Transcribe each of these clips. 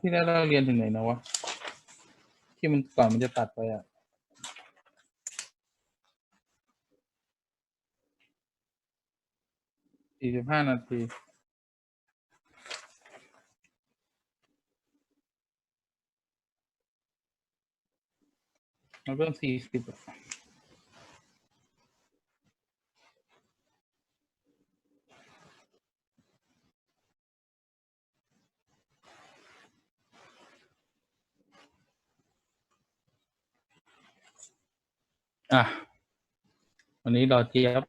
ที่ได้เราเรียนถึงไหนนะวะ ที่มันก่อนมันจะตัดไปอะสี่สิบห้านาทีมันเริ่มสี่สิบอะ อะวันนี้รอเจี๊ยบ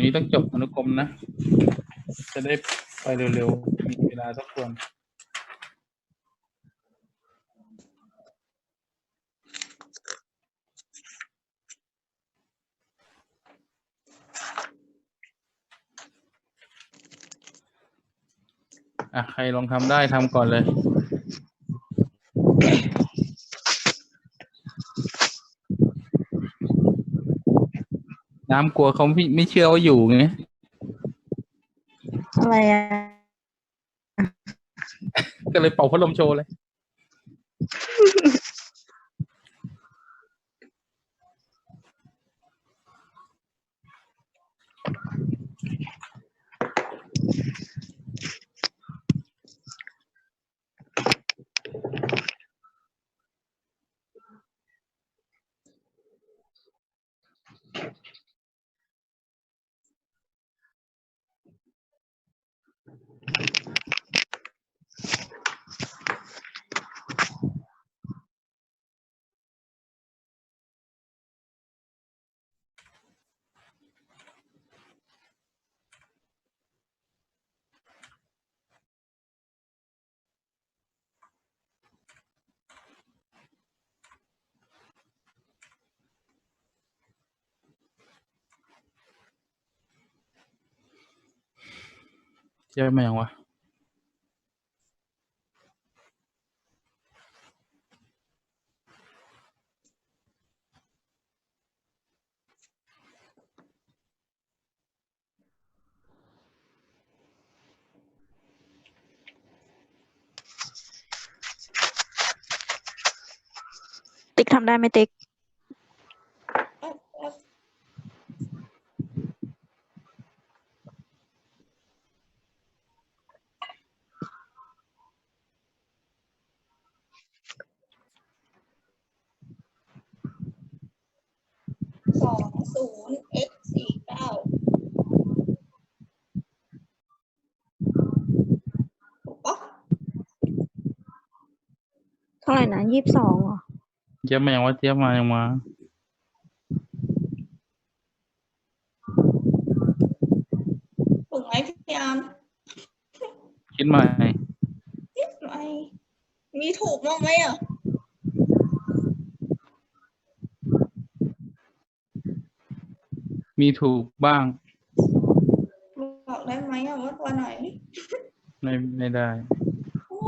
นี้ต้องจบอนุกรมนะ จะได้ไปเร็วๆ มีเวลาสักควรอะใครลองทำได้ทำก่อนเลย น้ำกลัวเขาไม่ไม่เชื่อว่าอยู่ไงอะไรอะ ก็เลยเป่าพัดลมโชว์เลย เชื่อไหมยังวะ ติ๊กทำได้ไหมติ๊ก สอง ศูนย์ x สี่เก้าถูกปะเท่าไหร่นะยี่สิบสองเหรอเจี๊ยบมายังวะเจี๊ยบมายังมา ถูกไหมพี่ยามคิดใหม่ไม่มีถูกบ้างไหมอะ มีถูกบ้าง บอกได้ไหมอะว่าตัวไหนไม่ไม่ได้ โอ้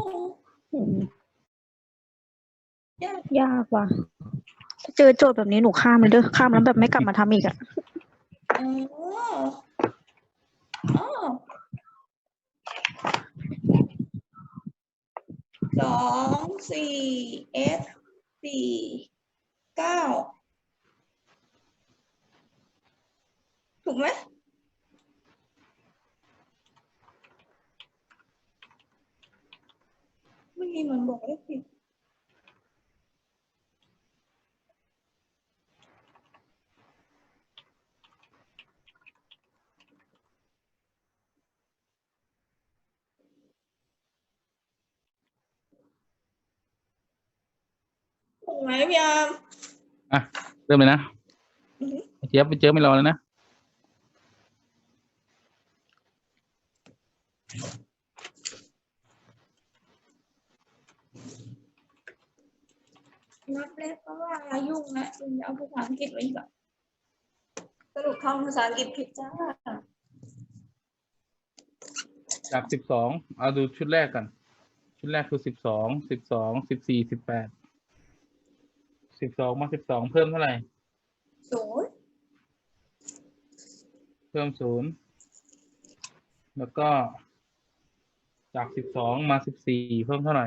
อืมยากยากว่ะถ้าเจอโจทย์แบบนี้หนูข้ามเลยเด้อข้ามแล้วแบบไม่กลับมาทำอีกอะอ๋ออ๋อสองสี่ s สี่เก้า ถูกไหมเมื่อกี้เหมันบอกได้ผิดถูกไหมพี่ยามอะเริ่มเลยนะอือฮึเจี๊ยบไปเจอไม่รอแล้วนะ เพราะว่ายุ่งนะจึงจะเอาภาษาอังกฤษไว้อีกอะสรุปท่องภาษาอังกฤษผิดจ้าจากสิบสองเอาดูชุดแรกกัน ชุดแรกคือสิบสองสิบสองสิบสี่สิบแปดสิบสองมาสิบสองเพิ่มเท่าไหร่ศูนย์เพิ่มศูนย์แล้วก็จากสิบสองมาสิบสี่เพิ่มเท่าไหร่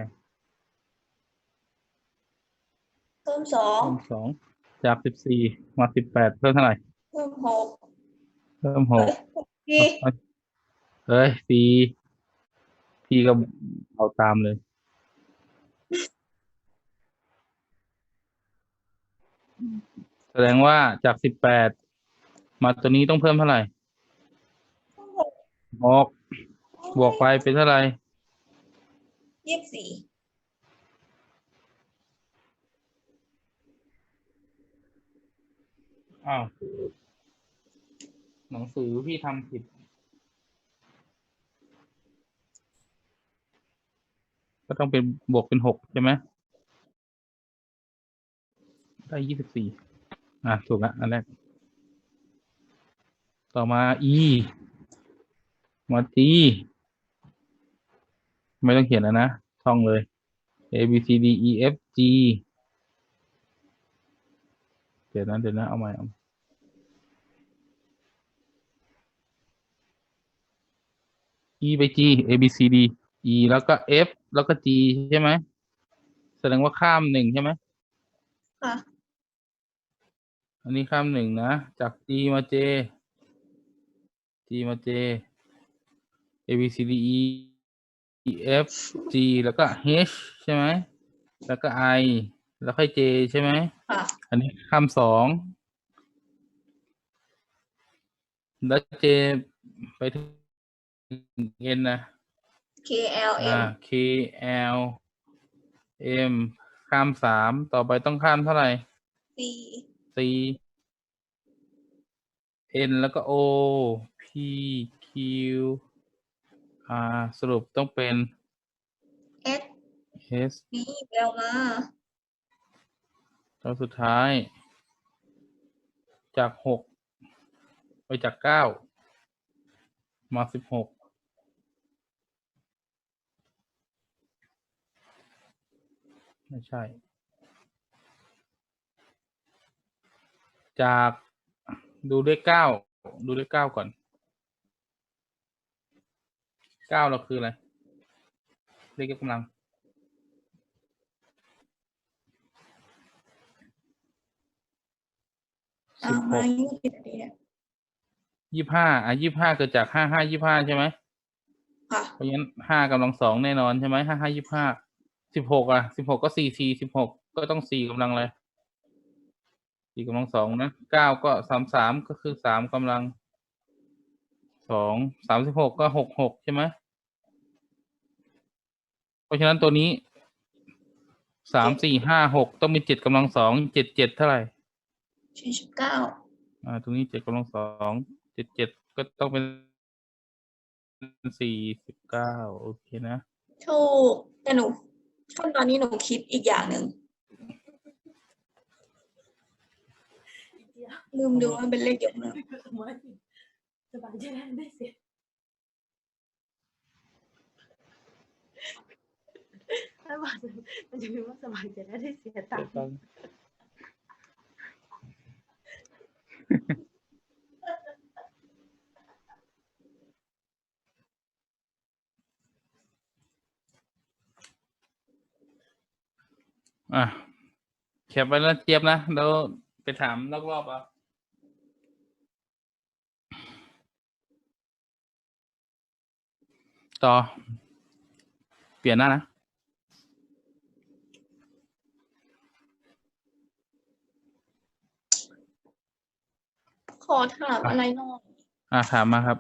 เพิ่ มสองเพิ่มสองจากสิบสี่มาสิบแปดเพิ่มเท่าไหร่เพิ่มหกเพิ่มหกพี่เฮ้ยสี่พี่ก็เอาตามเลยแสดงว่าจากสิบแปดมาตัวนี้ต้องเพิ่มเท่าไหร่เพิ่มหกหกบวกไปเป็นเท่าไหร่ยี่สิบสี่ อ้าวหนังสือพี่ทำผิดก็ต้องเป็นบวกเป็นหกใช่ไหมได้ยี่สิบสี่อะ ถูกละอันแรก ต่อมา e มา g ไม่ต้องเขียนแล้วนะ ท่องเลย a b c d e f g เดี๋ยวนะเดี๋ยวนะเอาใหม่เอา e ไป g a b c d e แล้วก็ f แล้วก็ g ใช่ไหม แสดงว่าข้ามหนึ่งใช่ไหม ค่ะ อันนี้ข้ามหนึ่งนะ จาก G มา J G มา J A B C D E E F G แล้วก็ H ใช่ไหม แล้วก็ I แล้วค่อย J ใช่ไหมค่ะ อันนี้ข้ามสองแล้ว J ไปถึง N นะ K L M อ่า K L M ข้ามสามต่อไปต้องข้ามเท่าไหร่ C C N แล้วก็ O P Q R สรุปต้องเป็น S S B เบลมา แล้วสุดท้าย จากหกไปจากเก้ามาสิบหกไม่ใช่ จากดูเลขเก้าดูเลขเก้าก่อนเก้าเราคืออะไรเลขยกกำลัง อ้า สิวบหมากยี่สิบนาทีเนี่ยยี่ห้าอะยี่ห้าเกิดจากห้าห้ายี่ห้าใช่ไหมค่ะเพราะฉะนั้นห้ากำลังสองแน่นอนใช่ไหมห้าห้ายี่ห้าสิบหกอะสิบหกก็สี่สี่สิบหกก็ต้องสี่กำลังเลยสี่กำลังสองนะเก้าก็สามสามก็คือสามกำลังสองสามสิบหกก็หกหกใช่ไหมเพราะฉะนั้นตัวนี้สามสี่ห้าหกต้องมีเจ็ดกำลังสองเจ็ดเจ็ดเท่าไหร่ สี่สิบเก้าอ่า ตรงนี้เจ็ดกำลังสองเจ็ดเจ็ดก็ต้องเป็นสี่สิบเก้าโอเคนะถูกแต่หนูขั้นตอนนี้หนูคิดอีกอย่างหนึ่งลืมดูว่าเป็นเลขยกกำลังไม่สบายใจได้ไม่เสียถ้าบอกมันจะมีว่าสบายใจได้ไม่เสียตังค์ อะแคปไว้แล้วเจี๊ยบนะเราไปถามรอบๆเอาต่อ เปลี่ยนหน้านะ อถามอะไรหน่อยอะถามมาครับ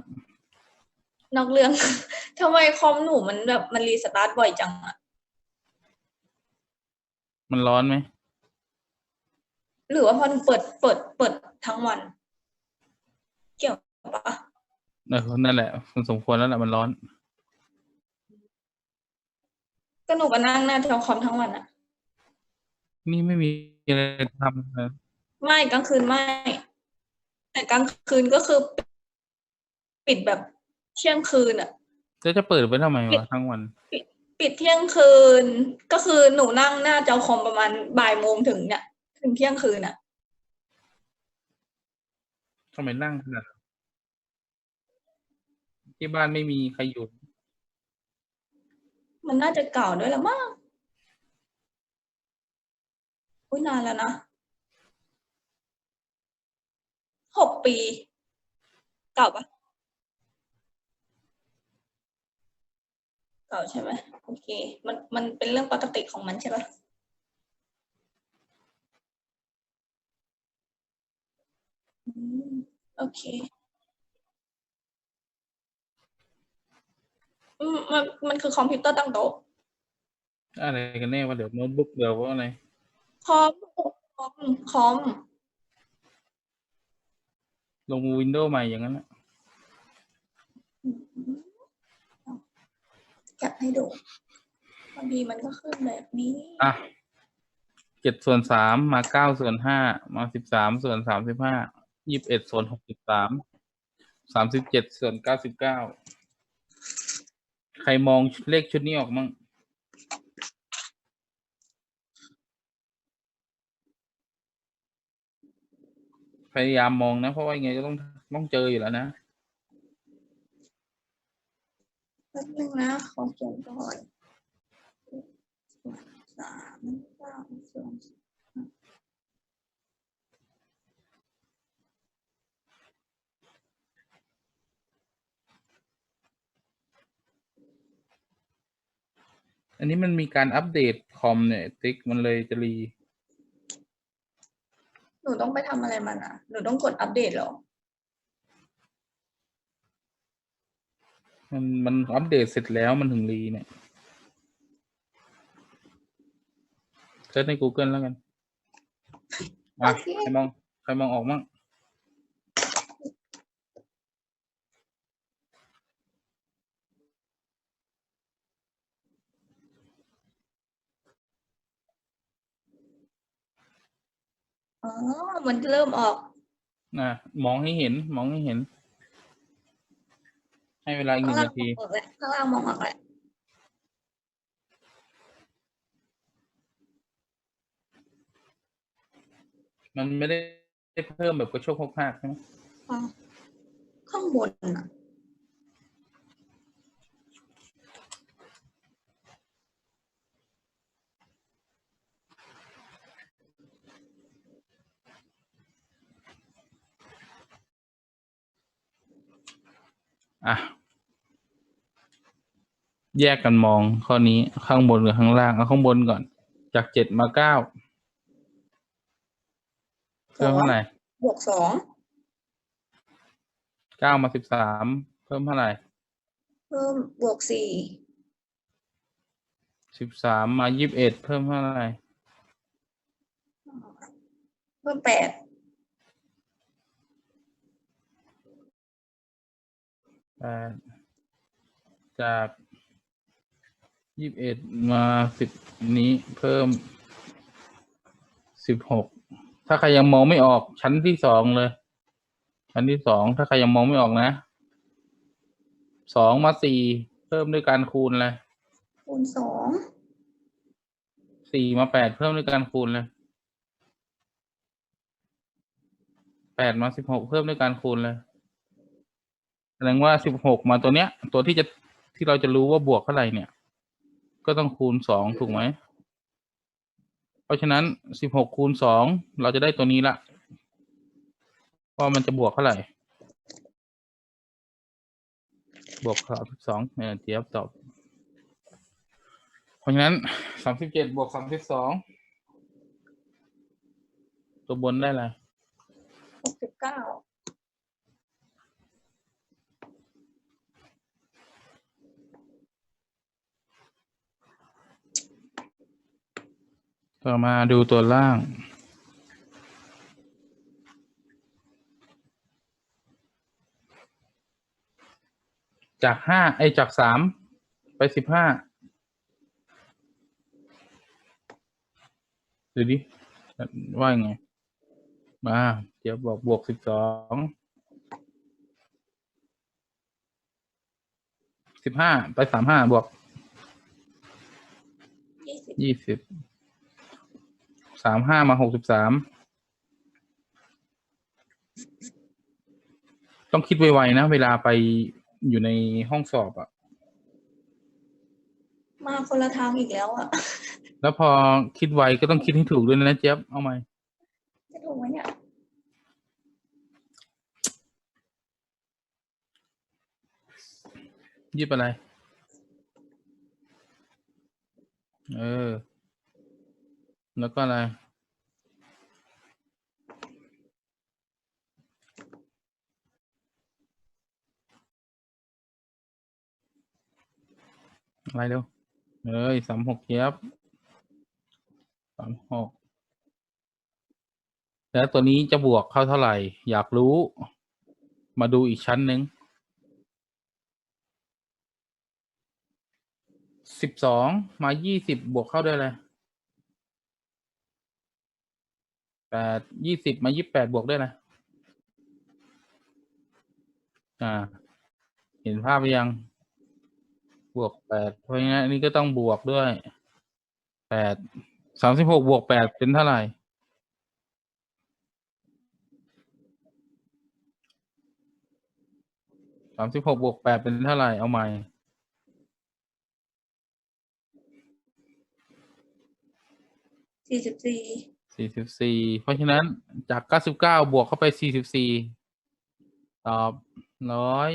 นอกเรื่อง ทำไมคอมหนูมันแบบมันรีสตาร์ทบ่อยจังอะมันร้อนไหม หรือว่าพอหนูเปิดเปิดเปิดทั้งวัน เกี่ยวปะเออนั่นแหละมันสมควรแล้วแหละมันร้อน ก็หนูก็นั่งหน้าจอคอมทั้งวันอะนี่ไม่มีอะไรทำนะไม่กลางคืนไม่ แต่กลางคืนก็คือ ปิดแบบเที่ยงคืนอะแล้วจะเปิดไว้ทำไมวะทั้งวัน ปิดเที่ยงคืนก็คือหนูนั่งหน้าจอคอมประมาณบ่ายโมงถึงเนี่ยถึงเที่ยงคืนอะทำไมนั่งขนาดนั้นที่บ้านไม่มีใครหยุดมันน่าจะเก่าด้วยละมั้งอุ้ยนานแล้วนะ หกปี เก่าปะเก่าใช่ไหมโอเค มันมันเป็นเรื่องปกติของมันใช่ปะอืมโอเค อืมมันมันคือคอมพิวเตอร์ตั้งโต๊ะอะไรกันแน่ว่าเดี๋ยวโน้ตบุ๊กเดี๋ยวว่าอะไรคอมคอมคอม ลงวินโดว์ใหม่อย่างนั้นนะจัดให้ดูบางทีมันก็ขึ้นแบบนี้อะเจ็ดส่วนสามมาเก้าส่วนห้ามาสิบสามส่วนสามสิบห้ายี่สิบเอ็ดส่วนหกสิบสามสามสิบเจ็ดส่วนเก้าสิบเก้าใครมองเลขชุดนี้ออกมั่ง พยายามมองนะ เพราะว่ายังไงก็ต้องต้องเจออยู่แล้วนะแป๊บนึงนะขอเขียนก่อนส่วนสามเก้าส่วนสิบห้าอันนี้มันมีการอัปเดตคอมเนี่ย ติ๊กมันเลยจะรี หนูต้องไปทำอะไรมันอะ หนูต้องกดอัปเดตเหรอ มันมันอัปเดตเสร็จแล้วมันถึงรีเนี่ยเซิร์ชใน Google แล้วกันอะโอเค ใครมอง ใครมองออกมั่ง อ๋อ มันเริ่มออกอะมองให้เห็น มองให้เห็น ให้เวลาอีกหข้างนึ่งล่างนาที มองออกแล้วข้างล่างมองออกแล้วมันไม่ได้เพิ่มแบบกระโชกโคกหักใช่ไหมอ๋อข้างบนอะ อะ แยกกันมองข้อนี้ข้างบนกับข้างล่าง เอาข้างบนก่อน จากเจ็ดมาเก้าสเพิ่อมงเท่าไหร่บวกสองเก้ามาสิบสามเพิ่มเท่าไหร่เพิ่มบวกสี่สิบสามมายี่สิบเอ็ดเพิ่มเท่าไหร่เพิ่มแปด แปด จากยี่สิบเอ็ดมาสิบนี้เพิ่มสิบหกถ้าใครยังมองไม่ออกชั้นที่สองเลย ชั้นที่สองถ้าใครยังมองไม่ออกนะสองมาสี่เพิ่มด้วยการคูณเลยคูณสองสี่มาแปดเพิ่มด้วยการคูณเลยแปดมาสิบหกเพิ่มด้วยการคูณเลยแส ดงว่าสิบหกมาตัวเนี้ย ตัวที่จะที่เราจะรู้ว่าบวกเท่าไหร่เนี่ย ก็ต้องคูณสองถูกไหม เพราะฉะนั้นสิบหกคูณสองเราจะได้ตัวนี้ละว่ามันจะบวกเท่าไหร่ บวกสามสิบสองเนี่ยเจี๊ยบตอบ เพราะฉะนั้นสามสิบเจ็ดบวกสามสิบสองตัวบนได้อะไรหกสิบเก้า ต่อมาดูตัวล่าง จากห้าไอจากสามไปสิบห้าดูดิว่ายังไง มาเดี๋ยวบอกบวกสิบสองสิบห้าไปสามห้าบวกยี่สิบ สิบสามห้ามาหกสิบสามต้องคิดไวๆนะ เวลาไปอยู่ในห้องสอบอะมาคนละทางอีกแล้วอะแล้วพอคิดไวก็ต้องคิดให้ถูกด้วยนะเจี๊ยบเอาไหมจะถูกไหมเนี่ยยิบอะไร เออ แล้วก็อะไร อะไรเร็วเอ้ยสามหกเจี๊ยบสามหกแล้วตัวนี้จะบวกเข้าเท่าไหร่ อยากรู้ มาดูอีกชั้นหนึ่งสิบสองมายี่สิบบวกเข้าได้เลย แปดยี่สิบมายี่แปดบวกได้เลยอ่า เห็นภาพยัง บวกแปดเพราะงั้นอันนี้ก็ต้องบวกด้วยแปดสามสิบหกบวกแปดเป็นเท่าไหร่สามสิบหกบวกแปดเป็นเท่าไหร่เอาใหม่สี่สิบสี่ สี่สิบสี่เพราะฉะนั้นจากเก้าสิบเก้าบวกเข้าไปสี่สิบสี่ตอบร้อย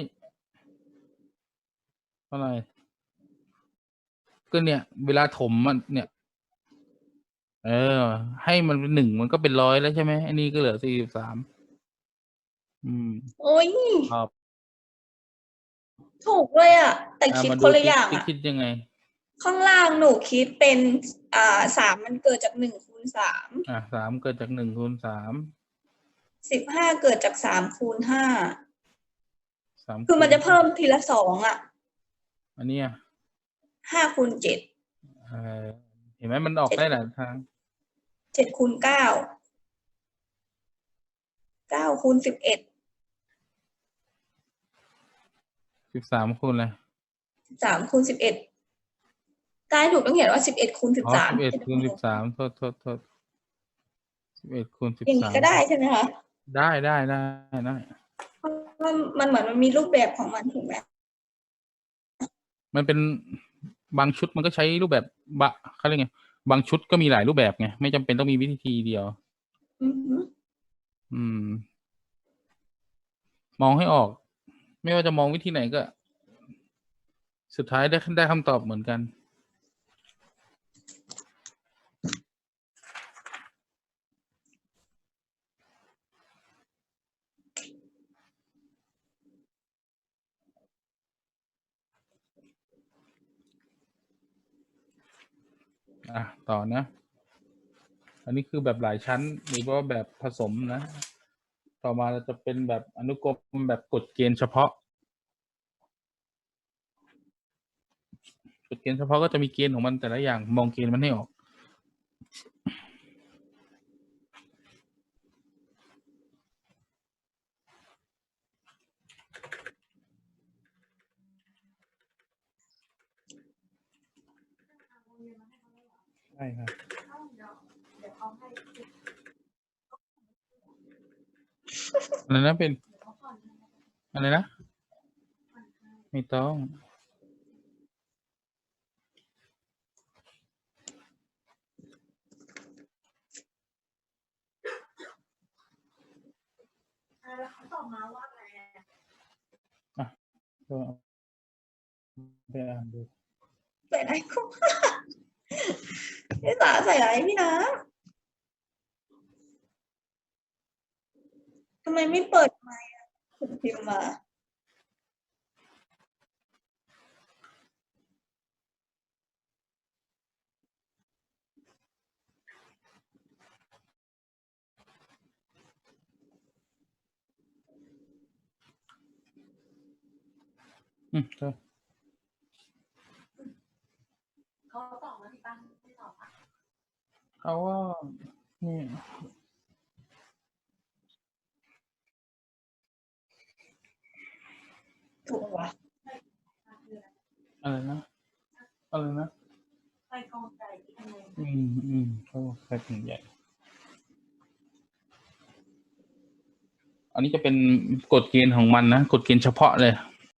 เท่าไหร่ก็เนี่ย เวลาถมมันเนี่ย เออ ให้มันเป็นหนึ่งมันก็เป็นร้อยแล้วใช่ไหมอันนี้ก็เหลือสี่สิบสามอืมโอ้ยตอบถูกเลยอะ แต่อะคิดมาคนละที่อย่างที่อะคิดยังไง ข้างล่างหนูคิดเป็น อ่าสามมันเกิดจากหนึ่งคูณ สามอะสามเกิดจากหนึ่งคูณสามสิบห้าเกิดจากสามคูณห้าสามคือมันจะคูณเพิ่มทีละสองอะ อันเนี้ยห้าคูณเจ็ดเออเห็นไหมมันออกได้หลายทางเจ็ดคูณเก้าเก้าคูณสิบเอ็ดสิบสามคูณอะไรสามคูณสิบเอ็ด ใต้ถูกต้องเขียนว่าสิบเอ็ดคูณสิบอ๋อสามสิบเอ็ดคูณสิบสามโทษโทษโทษสิบเอ็ดคูณสิบอย่างสานี้มก็ได้ใช่ไหมคะได้ได้ได้ได้ เพราะว่ามันเหมือนมันมีรูปแบบของมันถูกไหมมันเป็นบางชุดมันก็ใช้รูปแบบบะเขาเรียกไงบางชุดก็มีหลายรูปแบบไงไม่จำเป็นต้องมีวิธีเดียว อือหืออืม มองให้ออก ไม่ว่าจะมองวิธีไหนก็ สุดท้ายได้ได้คำตอบเหมือนกัน อะต่อนะ อันนี้คือแบบหลายชั้นหรือว่าแบบผสมนะ ต่อมาเราจะเป็นแบบอนุกรมแบบกฎเกณฑ์เฉพาะกฎเกณฑ์เฉพาะก็จะมีเกณฑ์ของมันแต่ละอย่างมองเกณฑ์มันให้ออก ใช่ครับอะไรนะเป็นอะไรนะไม่ต้องแล้วเขาตอบมาว่าอะไรอะก็ไปอ่านดูใส่ไหนก็ พี่สาใส่ไหนพี่นะทำไมไม่เปิดไมค์อะคุณพิมพ์มาอืมก็ เขาตอบมาที่ป้าไม่ตอบอะเขาว่านี่ถูกปะวะอะไรนะอะไรนะไปกองไก่ที่ทำไมอืมอืมเขาใช้ถุงใหญ่ อันนี้จะเป็นกฎเกณฑ์ของมันนะกฎเกณฑ์เฉพาะเลยอ